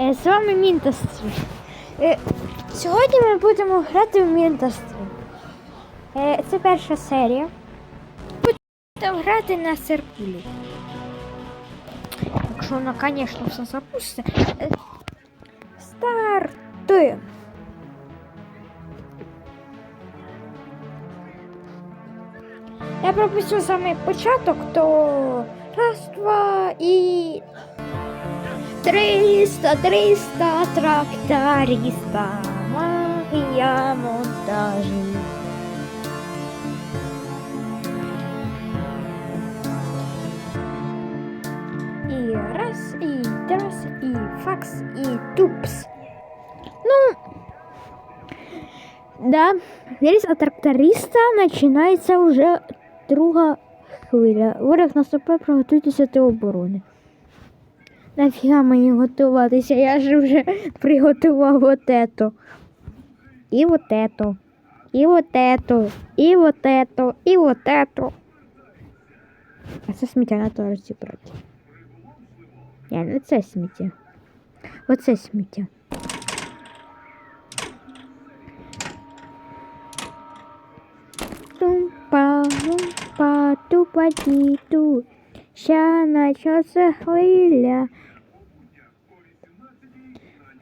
Е, З вами Мінтастрі. Е, Сьогодні ми будемо грати в Мінтастрі. Е, Це перша серія. Будемо грати на серпулі. Якщо вона, звісно, все запустить. Е, Стартуємо. Я пропустив самий початок, то раз, два і. Триста, триста тракториста, магія монтажу. І раз, і раз, і факс, і тупс. Ну, да, от тракториста починається вже друга хвиля. Ворог наступає, приготуйтеся до оборони Нафіга мені готуватися? Я ж вже приготував вот это. І вот это. І вот это. І вот это. І вот это. А це сміття на то розібрати. Ні, не це сміття. Оце сміття. Тумпа, лумпа, тупа-ті-ту. Ща начаться хвиля.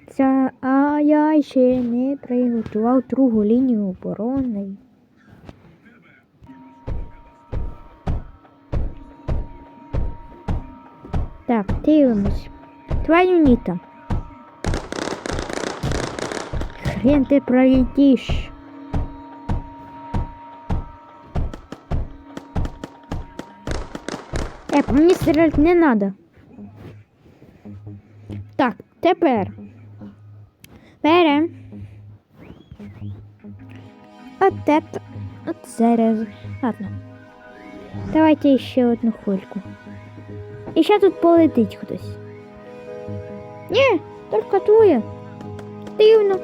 Ця, а я ще не приготував другу лінію оборони. Так, дивимось. Два юніта. Хрен ти пролетиш. Е, по мені стріляти не треба. Так, тепер. Берем. От это. От зараз. Ладно. Давайте ще одну хвильку. І ще тут полетить хтось. Ні, тільки твоє. Дивно.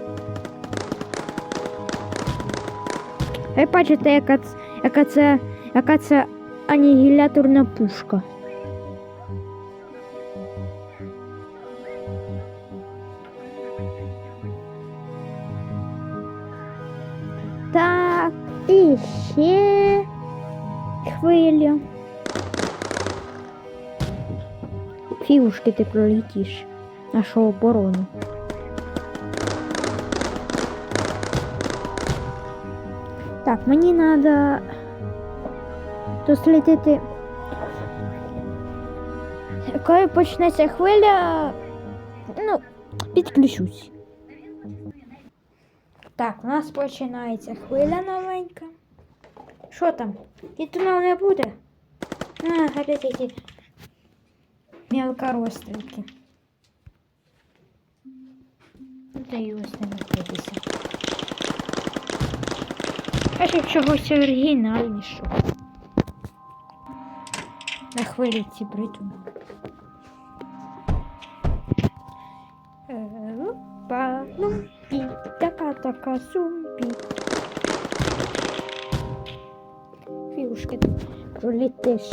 Ви бачите, яка, ц- яка це, яка це анігіляторна пушка. Так, і ще хвиля. Фігушки ти пролетиш нашу оборону. Так, мені треба дослідити. Коли почнеться хвиля, ну, підключусь. Так, у нас починається хвиля новенька. Що там? Титунов не буде? А, опять эти мелкорострики. Та й ось не накритися. Каже, чогось оригінальнішого. На хвилі ці придумав. Лупа, лумпі, така така сумпі. Фігушки ти пролітеш.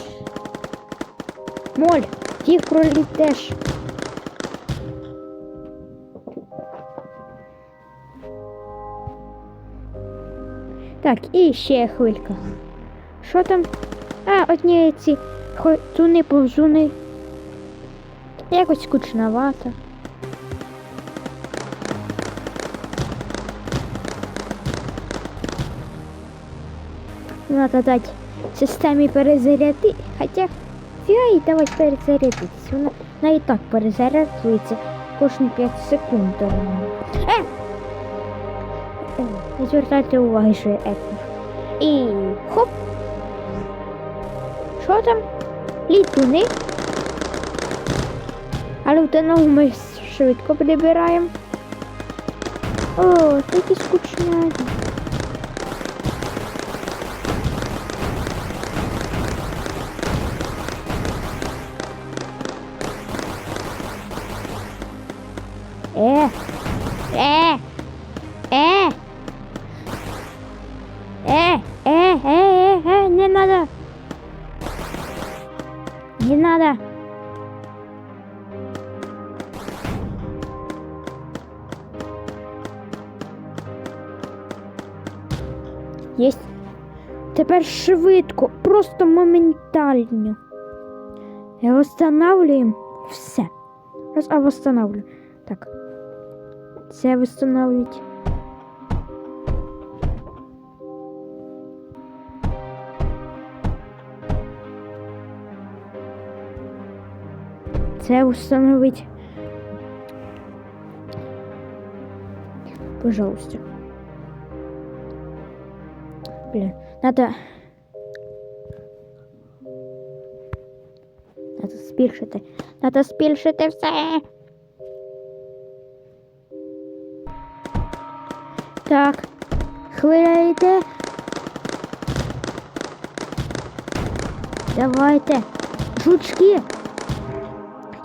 Моль, ті пролітеш. Так, і ще хвилька. Що там? А, одні ці туни повзуни. Якось скучновато. Надо дати системі перезаряди. Хоча фіга їй давати перезарядитися. Вона, вона і так перезаряджується кожні 5 секунд. Е, Не звертайте уваги, що я екнув. І хоп! Що там? Літуни. Але в дорогу ми швидко прибираємо. О, такі скучні. Е, е, е, Не надо. Есть! Тепер швидко, просто моментально. Я Восстанавливаємо все. Раз, а восстанавливаємо. Так. Це встановлюють. Це установить. Пожалуйста. Блин, надо... Надо збільшити. Надо збільшити все. Так. Хвиля йде. Давайте. Жучки.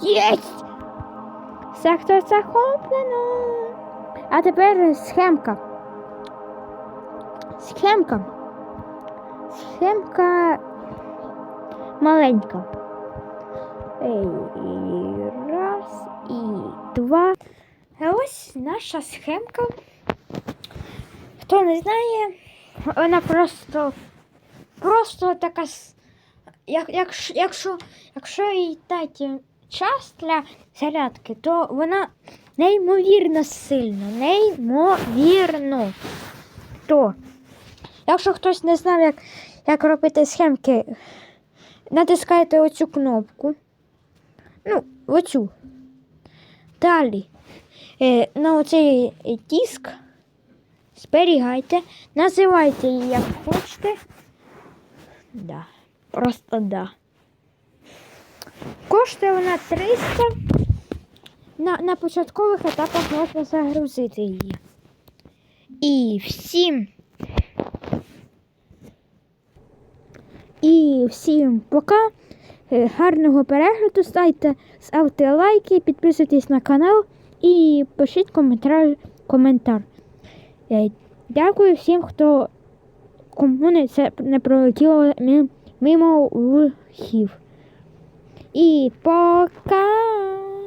Єсть! Сектор захоплено. А тепер схемка. Схемка. Схемка маленька. І раз, і два. А ось наша схемка. Хто не знає, вона просто, просто така. Як, якщо, якщо, якщо їй дати час для зарядки, то вона неймовірно сильна, неймовірно. То, якщо хтось не знав, як, як робити схемки, натискайте оцю кнопку. Ну, оцю. Далі. Е, на оцей диск зберігайте, називайте її як хочете. Да. Просто да. Коштує вона 300. На, на початкових етапах можна загрузити її. І всім. І всім пока. Е, Гарного перегляду. Ставте, ставте лайки, підписуйтесь на канал і пишіть коментар. коментар. Е, Дякую всім, хто кому не це не пролетіло мимо вухів. І пока!